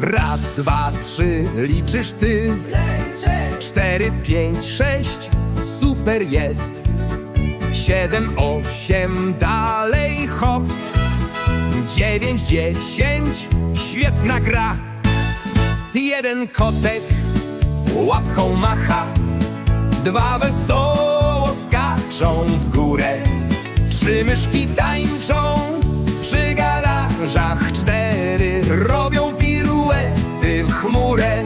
Raz, dwa, trzy, liczysz ty. Cztery, pięć, sześć, super jest. Siedem, osiem, dalej hop. Dziewięć, dziesięć, świetna gra. Jeden kotek łapką macha. Dwa wesoło skaczą w górę. Trzy myszki tańczą przy garażach. Chmurę.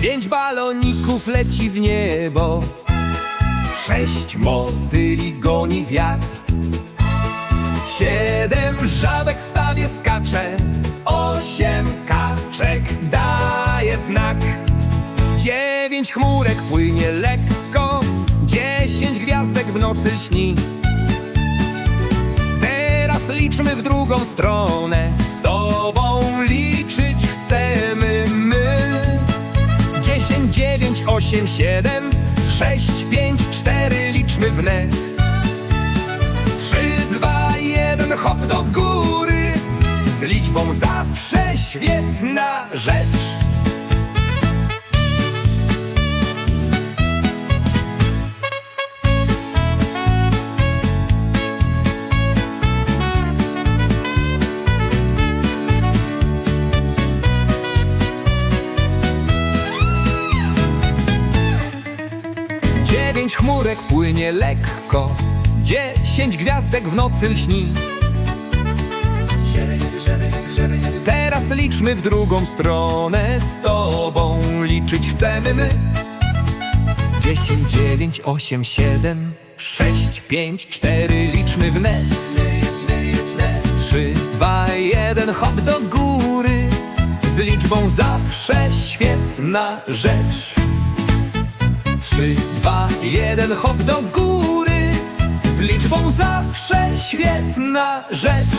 Pięć baloników leci w niebo. Sześć motyli goni wiatr. Siedem żabek w stawie skacze. Osiem kaczek daje znak. Dziewięć chmurek płynie lekko. Dziesięć gwiazdek w nocy śni. Teraz liczmy w drugą stronę. 8, 9, 8, 7 6, 5, 4 liczmy wnet 3, 2, 1 hop do góry. Z liczbą zawsze świetna rzecz. Dziewięć chmurek płynie lekko Dziesięć gwiazdek w nocy lśni. Teraz liczmy w drugą stronę Z tobą liczyć chcemy my. Dziesięć, dziewięć, osiem, siedem Sześć, pięć, cztery, liczmy wnet Trzy, dwa, jeden, hop do góry. Z liczbą zawsze świetna rzecz Trzy, dwa, jeden, hop do góry. Z liczbą zawsze świetna rzecz